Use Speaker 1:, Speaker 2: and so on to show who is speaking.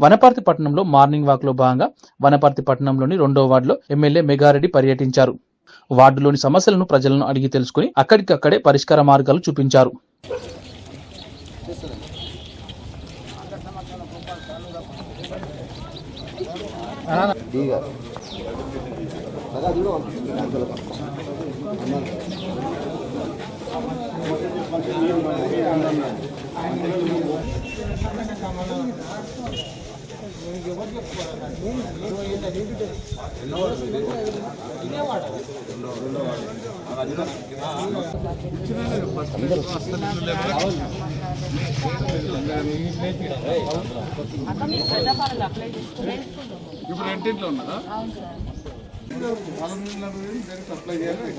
Speaker 1: వనపర్తి పట్టణంలో మార్నింగ్ వాక్లో భాగంగా వనపర్తి పట్టణంలోని రెండో వార్డులో ఎమ్మెల్యే మెగారెడ్డి పర్యటించారు. వార్డులోని సమస్యలను ప్రజలను అడిగి తెలుసుకుని అక్కడికక్కడే పరిష్కార మార్గాలు చూపించారు.
Speaker 2: ఇప్పుడు రెంటింట్లో ఉన్నారా? అప్లై చేయాలి